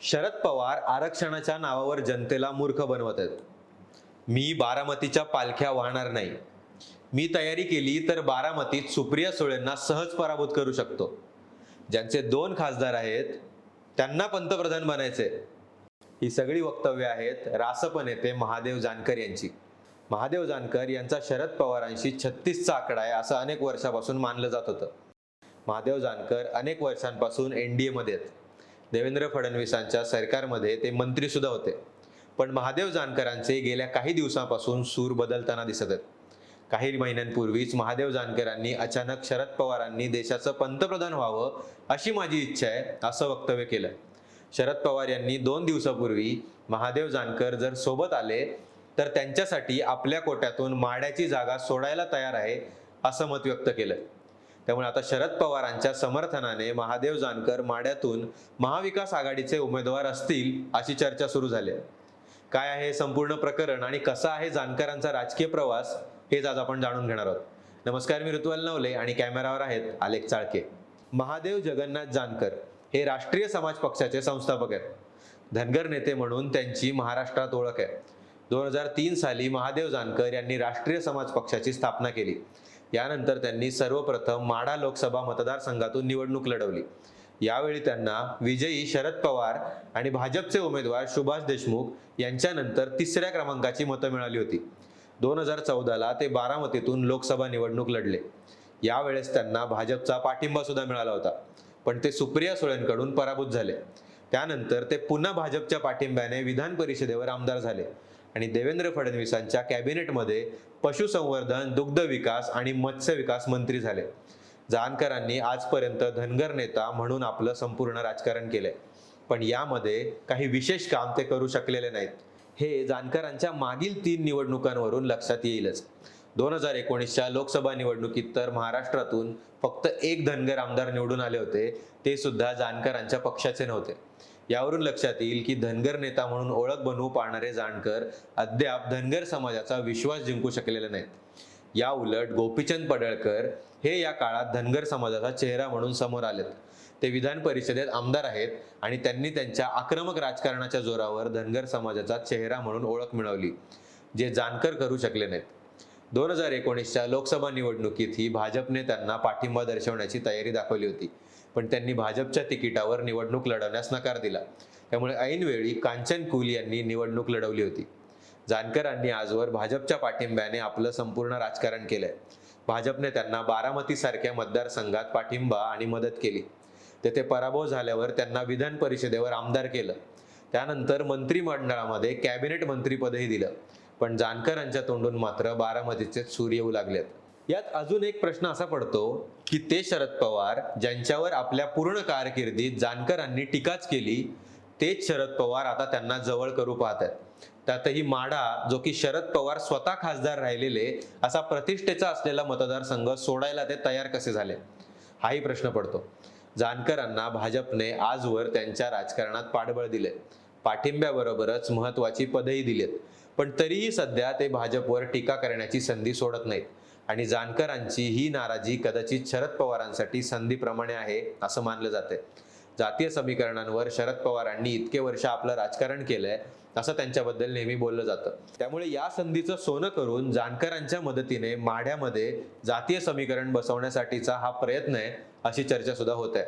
शरद पवार आरक्षणाच्या नावावर जनतेला मूर्ख बनवत आहेत. मी बारामतीच्या पालख्या वाहणार नाही. मी तयारी केली तर बारामतीत सुप्रिया सुळेंना सहज पराभूत करू शकतो. ज्यांचे दोन खासदार आहेत त्यांना पंतप्रधान बनायचे. ही सगळी वक्तव्य आहेत रासप नेते महादेव जानकर यांची. महादेव जानकर यांचा शरद पवारांशी छत्तीसचा आकडा आहे असं अनेक वर्षापासून मानलं जात होतं. महादेव जानकर अनेक वर्षांपासून एन डी एमध्ये आहेत. देवेंद्र फडणवीसांच्या सरकारमध्ये ते मंत्रीसुद्धा होते. पण महादेव जानकरांचे गेल्या काही दिवसांपासून सूर बदलताना दिसत आहेत. काही महिन्यांपूर्वीच महादेव जानकरांनी अचानक शरद पवारांनी देशाचं पंतप्रधान व्हावं अशी माझी इच्छा आहे असं वक्तव्य केलं शरद पवार यांनी दोन दिवसापूर्वी महादेव जानकर जर सोबत आले तर त्यांच्यासाठी आपल्या कोट्यातून माड्याची जागा सोडायला तयार आहे असं मत व्यक्त केलं त्यामुळे आता शरद पवारांच्या समर्थनाने महादेव जानकर माड्यातून महाविकास आघाडीचे उमेदवार असतील अशी चर्चा सुरू झाली आहे. काय आहे संपूर्ण प्रकरण आणि कसा आहे जानकरांचा राजकीय प्रवास हेच आज आपण जाणून घेणार आहोत. नमस्कार मी ऋतुवाल नवले आणि कॅमेरावर आहेत आलेख चाळके. महादेव जगन्नाथ जानकर हे राष्ट्रीय समाज पक्षाचे संस्थापक आहेत. धनगर नेते म्हणून त्यांची महाराष्ट्रात ओळख आहे. दोन हजार तीन साली महादेव जानकर यांनी राष्ट्रीय समाज पक्षाची स्थापना केली. यानंतर त्यांनी सर्वप्रथम माढा लोकसभा मतदारसंघातून निवडणूक लढवली. यावेळी त्यांना विजयी शरद पवार आणि भाजपचे उमेदवार सुभाष देशमुख यांच्यानंतर तिसऱ्या क्रमांकाची मतं मिळाली होती. दोन हजार चौदाला ते बारामतीतून लोकसभा निवडणूक लढले. यावेळेस त्यांना भाजपचा पाठिंबा सुद्धा मिळाला होता. पण ते सुप्रिया सुळेंकडून पराभूत झाले. त्यानंतर ते पुन्हा भाजपच्या पाठिंब्याने विधान परिषदेवर आमदार झाले. आणि देवेंद्र फडणवीसांच्या कॅबिनेटमध्ये पशुसंवर्धन दुग्ध विकास आणि मत्स्य विकास मंत्री झाले. जानकरांनी आजपर्यंत धनगर नेता म्हणून आपलं संपूर्ण राजकारण केलंय. पण यामध्ये काही विशेष काम ते करू शकलेले नाहीत. हे जानकरांच्या मागील तीन निवडणुकांवरून लक्षात येईलच. दोन हजार एकोणीसच्या लोकसभा निवडणुकीत तर महाराष्ट्रातून फक्त एक धनगर आमदार निवडून आले होते. ते सुद्धा जानकरांच्या पक्षाचे नव्हते. यावरून लक्षात येईल की धनगर नेता म्हणून ओळख बनवू पाहणारे जानकर अद्याप धनगर समाजाचा विश्वास जिंकू शकलेले नाहीत. या उलट गोपीचंद पडळकर हे या काळात धनगर समाजाचा चेहरा म्हणून समोर आलेत. ते विधान परिषदेत आमदार आहेत आणि त्यांनी त्यांच्या आक्रमक राजकारणाच्या जोरावर धनगर समाजाचा चेहरा म्हणून ओळख मिळवली जे जानकर करू शकले नाहीत. दोन हजार एकोणीसच्या लोकसभा निवडणुकीत ही भाजपने त्यांना पाठिंबा दर्शवण्याची तयारी दाखवली होती. पण त्यांनी भाजपच्या तिकिटावर निवडणूक लढवण्यास नकार दिला. त्यामुळे ऐनवेळी कांचन कुल यांनी निवडणूक लढवली होती. जानकरांनी आजवर भाजपच्या पाठिंब्याने आपलं संपूर्ण राजकारण केलंय. भाजपने त्यांना बारामती सारख्या मतदारसंघात पाठिंबा आणि मदत केली. तेथे पराभव झाल्यावर त्यांना विधान परिषदेवर आमदार केलं. त्यानंतर मंत्रिमंडळामध्ये कॅबिनेट मंत्रीपदही दिलं. पण जानकरांच्या तोंडून मात्र बारामतीचे सूर येऊ लागलेत. यात अजून एक प्रश्न असा पडतो की ते शरद पवार ज्यांच्यावर आपल्या पूर्ण कारकिर्दीत जानकरांनी टीकाच केली तेच शरद पवार आता त्यांना जवळ करू पाहत आहेत. त्यातही माढा जो की शरद पवार स्वतः खासदार राहिलेले असा प्रतिष्ठेचा असलेला मतदारसंघ सोडायला ते तयार कसे झाले? हाही प्रश्न पडतो. जानकरांना भाजपने आजवर त्यांच्या राजकारणात पाठबळ दिले. पाठिंब्याबरोबरच महत्वाची पदही दिलीत. पण तरीही सध्या ते भाजपवर टीका करण्याची संधी सोडत नाहीत. आणि जानकरांची ही नाराजी कदाचित शरद पवारांसाठी संधीप्रमाणे आहे असं मानलं जाते जातीय समीकरणांवर शरद पवारांनी इतके वर्ष आपलं राजकारण केलंय असं त्यांच्याबद्दल नेहमी बोललं जातं. त्यामुळे या संधीचं सोनं करून जानकरांच्या मदतीने माढ्यामध्ये जातीय समीकरण बसवण्यासाठीचा हा प्रयत्न आहे अशी चर्चा सुद्धा होत आहे.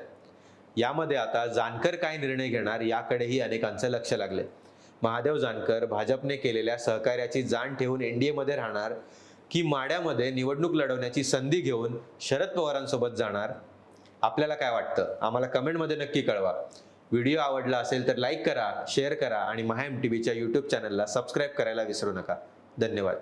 यामध्ये आता जानकर काय निर्णय घेणार याकडेही अनेकांचं लक्ष लागले महादेव जानकर भाजपने केलेल्या सहकार्याची जाण ठेवून एनडीए मध्ये राहणार की माड्यामध्ये निवडणूक लढवण्याची संधी घेऊन शरद पवारांसोबत जाणार? आपल्याला काय वाटतं? आम्हाला कमेंटमध्ये नक्की कळवा. व्हिडिओ आवडला असेल तर लाईक करा शेअर करा आणि महा एम टी व्हीच्या यूट्यूब चॅनलला सबस्क्राईब करायला विसरू नका. धन्यवाद.